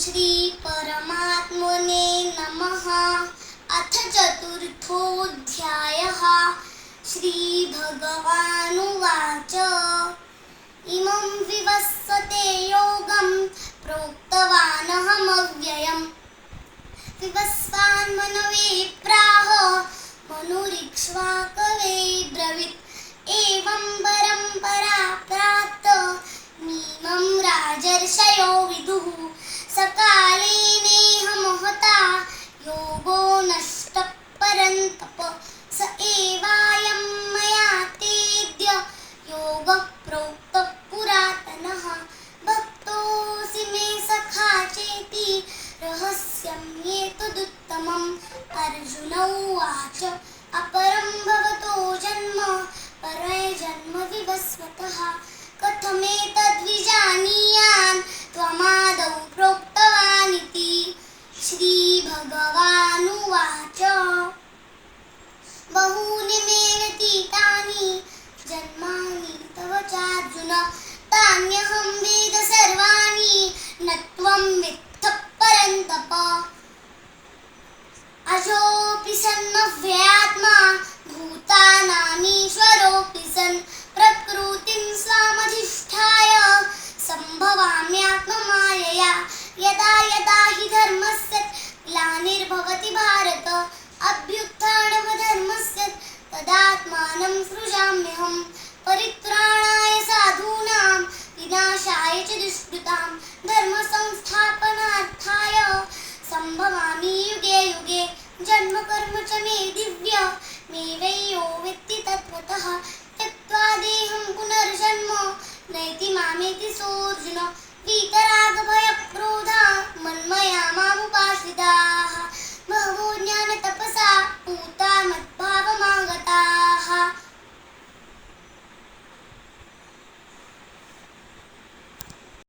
શ્રી પરમાત્મને નમઃ અથ ચતુર્થોऽध्यायः શ્રી ભગવાનુવાચ ઇમં વિવસ્વતે યોગમ પ્રોક્તવાનહમવ્યયમ વિવસ્વાન મનવે પ્રાહ મનુરીક્ષ્વા કવે બ્રવિત એવં પરમ્પરા પ્રાપ્ત મીમં રાજર્ષયો વિદુઃ रहस्यं एतदुत्तमम् अर्जुन उवाच अपरं भवतो जन्म परे जन्म विवस्वतः। कथमेतद्विजानीयान् त्वमादौ प्रोक्तवानिति श्रीभगवानुवाच बहूनि मे व्यतीतानि जन्मानि तव चार्जुन तान्यहं वेद सर्वाणि न त्वं यदा यदा हि धर्मस्य ग्लानिर्भवति भारत अभ्युत्थानमधर्मस्य तदात्मानं सृजाम्यहं परित्राणाय साधूनां विनाशाय च दुष्कृतां धर्मसंस्थापनार्थाय सम्भवामि युगे युगे जन्म कर्म च मे दिव्य मे वै यो वेत्ति तत्त्वतः त्यक्त्वा देहं पुनर्जन्म नैति मामेति सोऽर्जुन। గీత రాగభయ